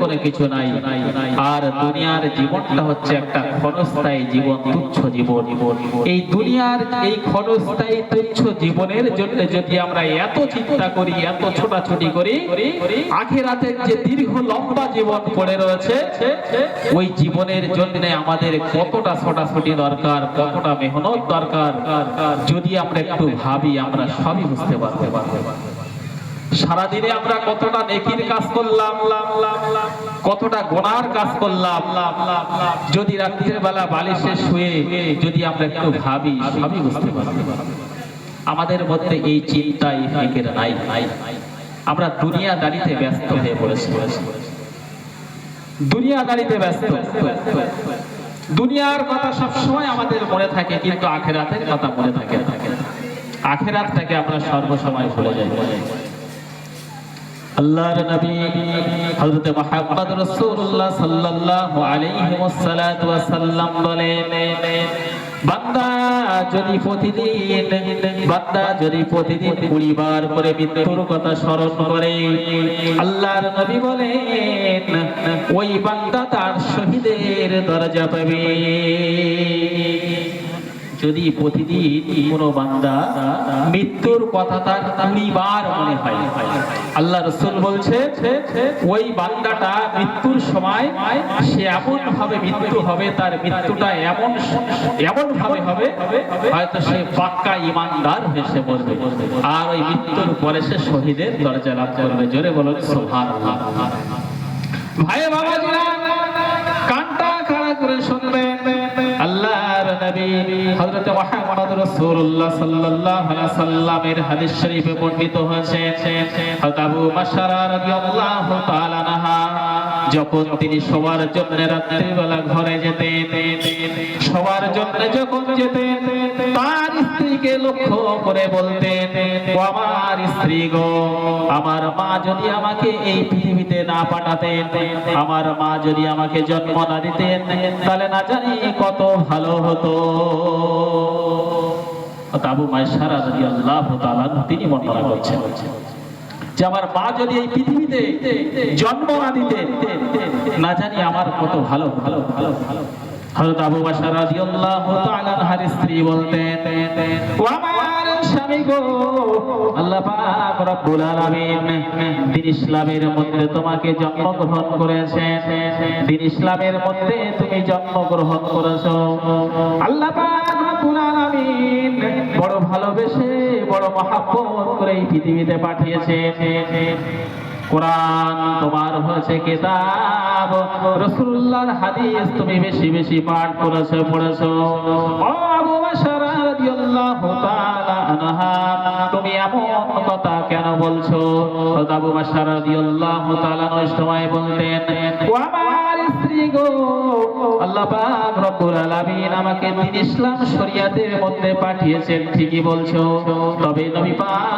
কোনো কিছু নাই। আর দুনিয়ার জীবনটা হচ্ছে একটা ক্ষণস্থায়ী জীবন, তুচ্ছ জীবন। এই দুনিয়ার এই ক্ষণস্থায়ী, তুচ্ছ জীবনের জন্য যদি আমরা এত চিন্তা করি, এত ছোটাছুটি করি আখেরাতের যে দীর্ঘ লম্বা জীবন পড়ে রয়েছে, ওই জীবনের জন্য আমাদের কতটা ছোটাছুটি দরকার, কতটা মেহনত দরকার, যদি আমরা একটু ভাবি, আমরা সবই বুঝতে পারতে পারতে সারাদিনে আমরা কতটা নেকির কাজ করলাম, কতটা গোনার কাজ করলাম। যদি রাত্রির বেলা বালিশে শুয়ে যদি আমরা একটু ভাবি সবই বুঝতে পারব। আমাদের মধ্যে এই চিন্তা এই ফিকের নাই। আমরা দুনিয়াদারিতে ব্যস্ত হয়ে পড়েছি। দুনিয়াদারিতে ব্যস্ত। দুনিয়ার কথা সবসময় আমাদের মনে থাকে, কিন্তু আখেরাতের কথা মনে থাকে না। আখেরাতটাকে আমরা সর্বসময় ভুলে যাই। আল্লাহর নবী হযরত মুহাম্মদ রাসূলুল্লাহ সাল্লাল্লাহু আলাইহি ওয়াসাল্লাতু ওয়াসাল্লাম বলেন, বান্দা যদি প্রতিদিন, বান্দা যদি প্রতিদিন কুড়ি বার করে মৃত্যুর কথা স্মরণ করে, আল্লাহর নবী বলেন, ওই বান্দা তার শহীদের দরজা পাবে। যদি প্রতিদিন কোন বান্দা মৃত্যুর কথা তার কুড়ি মনে হয়, আল্লাহ রসুল বলছে, ওই বান্দাটা মৃত্যুর সময় সে এমন ভাবে মৃত্যু হবে, তার মৃত্যুটা এমন এমন ভাবে হবে, হয়তো সে পাক্কা ইমানদার হেসে মরবে। আর ওই মৃত্যুর পরে সে শহীদের দরজা লাভ করবে। জোরে বলুন সোহান ভাই বাবাজিরা, কানটা খাড়া করে শুনবেন। নবী হযরত মুহাম্মদ রাসূলুল্লাহ সাল্লাল্লাহু আলাইহি সাল্লামের হাদিস শরীফে বর্ণিত হয়েছে, হযরত আবু রাদিয়াল্লাহু তাআলা নাহা যখন তিনি সবার জন্য রাত্রিবেলা ঘরে যেতেন সবার জন্য যখন যেতেন তার স্ত্রীকে লক্ষ্য করে বলতেন আমার স্ত্রী গো, আমার মা যদি আমাকে এই পৃথিবীতে না পাঠাতেন, আমার মা যদি আমাকে জন্ম না দিতেন, তাহলে না জানি কত ভালো হতো। আবু মাইসারা যদি আল্লাহ তিনি বর্ণনা করছেন যে আমার মা যদি এই পৃথিবীতে জন্ম না দিতে না জানি আমার কত ভালো ভালো ভালো ভালো হযরত আবু বকর রাদিয়াল্লাহু তাআলা আনহার স্ত্রী বলতেন ও আমার স্বামী গো, আল্লাহ পাক রব্বুল আলামিন দিন ইসলামের মধ্যে তোমাকে জন্মগ্রহণ করেছেন। দিন ইসলামের মধ্যে তুমি জন্মগ্রহণ করেছ। আল্লাহ পাক রব্বুল আলামিন বড় ভালোবেসে, বড় মহাব্বত করে এই পৃথিবীতে পাঠিয়েছে কোরআন, তোমার হয়েছে কিতাব। রাসূলুল্লাহর হাদিস তুমি বেশি বেশি পাঠ করেছ, পড়েছো। ও আবু কেন বলছো? আবু বলতেন আমাকে দিন ইসলাম শরিয়াতের মধ্যে পাঠিয়েছেন, ঠিকই বলছো। তবে নবী পাক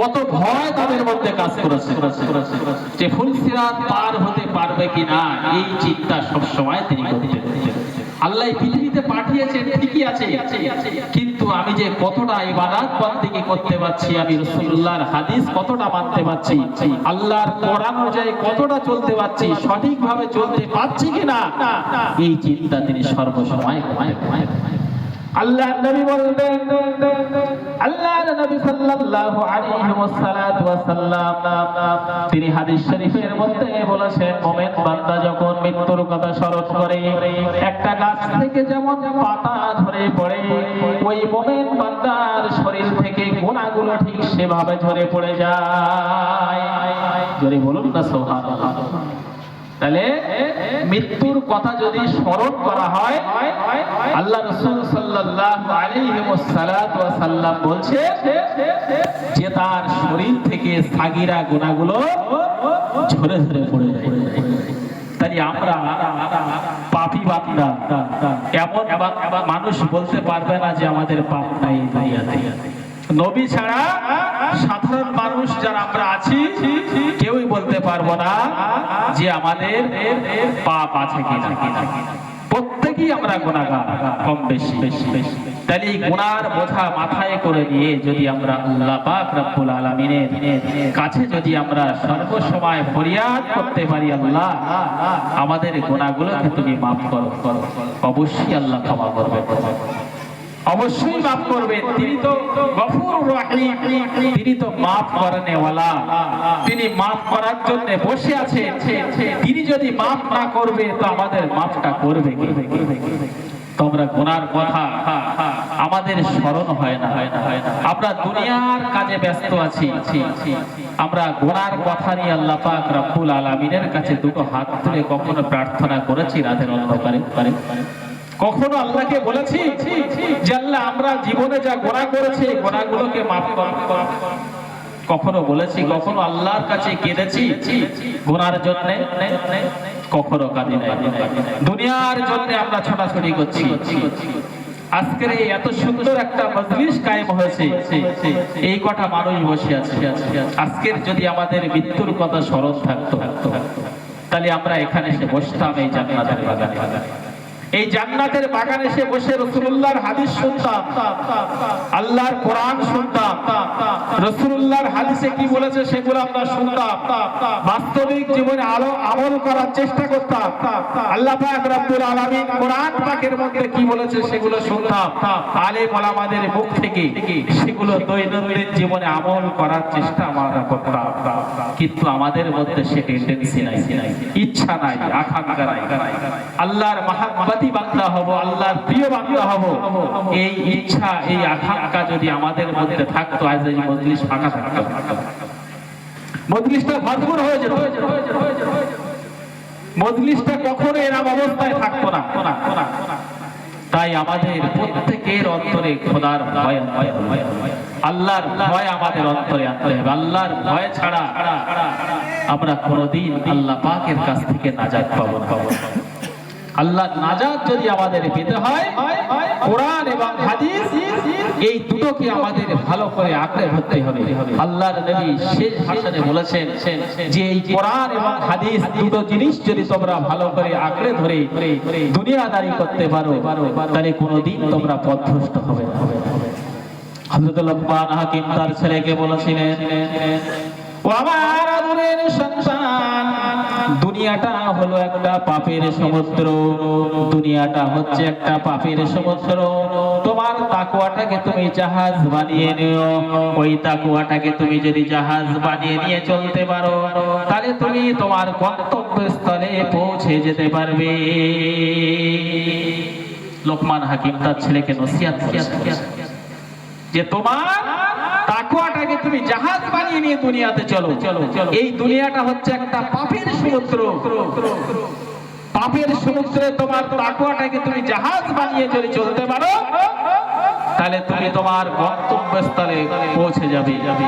কত ভয় তাদের মধ্যে কাজ করেছে। যে ফুলসিরাত পার হতে পারবে কিনা, এই চিন্তা সব সময় তিনি করতেন আল্লাহ পৃথিবীতে পাঠিয়েছেন, ঠিকই আছে। কিন্তু আমি যে কতটা ইবাদত বন্দেগী করতে পারছি, আমি রাসূলুল্লাহর হাদিস কতটা মানতে পারছি, আল্লাহর কোরআন অনুযায়ী কতটা চলতে পারছি, সঠিকভাবে চলতে পারছি কিনা, এই চিন্তা তিনি সর্বসময় আল্লাহ নবী বলবেন, আল্লাহর নবী সাল্লাল্লাহু আলাইহি ওয়াসাল্লাম তিনি হাদিস শরীফের মধ্যে বলেছেন, মুমিন বান্দা যখন মৃত্যুর কথা স্মরণ করে, একটা গাছ থেকে যেমন পাতা ঝরে পড়ে, ওই মুমিন বান্দার শরীর থেকে গুনাহগুলো ঠিক সেভাবে ঝরে পড়ে যায়। জোরে বলুন না, সুবহানাল্লাহ। তাহলে মৃত্যুর কথা যদি স্মরণ করা হয়, আল্লাহ রসুল ওয়াসাল্লাম বলছে যে তার শরীর থেকে সাগিরা গুনাহগুলো ঝরে ঝরে পড়ে তাই আমরা পাপি এমন মানুষ বলতে পারবে না যে আমাদের পাপ নাই নবী ছাড়া সাধারণ মানুষ যারা আমরা আছি বলতে পারব না যে আমাদের পাপ আছে কিনা। প্রত্যেকেই আমরা গুণাগার, কম বেশি। তাহলে এই বোঝা মাথায় করে নিয়ে যদি আমরা আল্লাহ পাক রব্বুল কাছে যদি আমরা সর্বসময় ফরিয়াদ করতে পারি, আল্লাহ, আমাদের গুনাহগুলোকে তুমি মাফ করো। অবশ্যই আল্লাহ ক্ষমা করবে। অবশ্যই মাফ করবে তিনি তো গফুর তিনি তো মাফ করেনে ওয়ালা তিনি মাফ করার জন্য বসে আছে তিনি যদি মাফ না করবে, তো আমাদের মাফটা করবে তোমরা গুনার কথা আমাদের স্মরণ হয় না হয় না হয় না। আমরা দুনিয়ার কাজে ব্যস্ত আছি। আমরা গুনার কথা নিয়ে আল্লাহ পাক রব্বুল আলামিনের কাছে দুটো হাত তুলে কখনো প্রার্থনা করেছি রাতের অন্ধকারে। কখনো আল্লাহকে বলেছি যে আল্লাহ, আমরা জীবনে যা গোনা করেছি গোনাগুলোকে মাফ করো। কখনো বলেছি, কখনো আল্লাহর কাছে কেঁদেছি গোনার জন্য? কখনো কাঁদি নাই। দুনিয়ার জন্য আমরা ছোটাছুটি করছি। আজকের এই এত সুন্দর একটা মজলিস কায়েম হয়েছে। এই কটা মানুষ বসে আছে। আজকের যদি আমাদের মৃত্যুর কথা স্মরণ থাকতো, তাহলে আমরা এখানে এসে বসতাম এই জান্নাতের বাগানে। এই জান্নাতের বাগানে এসে বসে রসুল্লাহর হাদিস শুনতাম। আল্লাহর কোরআন শুনতাম। রসুল্লাহর হাদিসে কি বলেছে সেগুলো আমরা শুনতাম। বাস্তবিক জীবনে আলো আমল করার চেষ্টা করতাম। আল্লাহ পাক রব্বুল আলামিন কোরআন পাকের মধ্যে কি বলেছে সেগুলো শুনতাম। ওলামাদের মুখ থেকে সেগুলো দৈনন্দিন জীবনে আমল করার চেষ্টা আমরা করতাম। কিন্তু আমাদের মধ্যে সে টেন্ডেন্সি নাই। ইচ্ছা নাই, আকাঙ্ক্ষা নাই। আল্লাহর মাহাব্বাতি বান্দা হব, আল্লাহর প্রিয় বান্দা হব। এই ইচ্ছা, এই আকাঙ্ক্ষা যদি আমাদের মধ্যে থাকতো, আজ এই মজলিস ফাঁকা থাকতো। মজলিসটা ভরপুর হয়ে যেত। মজলিসটা কখনো এরম অবস্থায় থাকতো না। তাই আমাদের প্রত্যেকের অন্তরে খোদার ভয়। আল্লাহর ভয় আমাদের অন্তরে আনতে হবে। আল্লাহর ভয় ছাড়া আমরা কোনোদিন আল্লাহ পাকের কাছ থেকে নাজাত পাবো পাবো। আল্লাহ নাজাত যদি আমাদের পেতে হয়, কোরআন এবং হাদিস, এই দুটোকে আমাদের ভালো করে আঁকড়ে ধরতে হবে। আল্লাহর নবী শেষ ভাষণে বলেছেন যে এই কোরআন এবং হাদিস দুটো জিনিস যদি তোমরা ভালো করে আঁকড়ে ধরে দুনিয়াদারি করতে পারো, তাহলে কোনোদিন তোমরা পথভ্রষ্ট হবে না। হাকিম তার ছেলেকে বলেছিলেন, ও আমার আদরের সন্তান দুনিয়াটা হলো একটা পাপের সমুদ্র। দুনিয়াটা হচ্ছে একটা পাপের সমুদ্র। তোমার তাকুয়াটাকে তুমি জাহাজ বানিয়ে নিও। ওই তাকুয়াটাকে তুমি যদি জাহাজ বানিয়ে নিয়ে চলতে পারো, তাহলে তুমি তোমার গন্তব্যস্থলে পৌঁছে যেতে পারবে। লোকমান হাকিম তার ছেলেকে নসিয়াত যে তোমার তাকুয়াটাকে তুমি জাহাজ বানিয়ে নিয়ে দুনিয়াতে চলো। চলো চলো এই দুনিয়াটা হচ্ছে একটা পাপের সমুদ্র। পাপের সমুদ্রে তোমার তাকুয়াটাকে তুমি জাহাজ বানিয়ে যদি চলতে পারো, তাহলে তুমি তোমার গন্তব্যস্থলে পৌঁছে যাবে যাবে।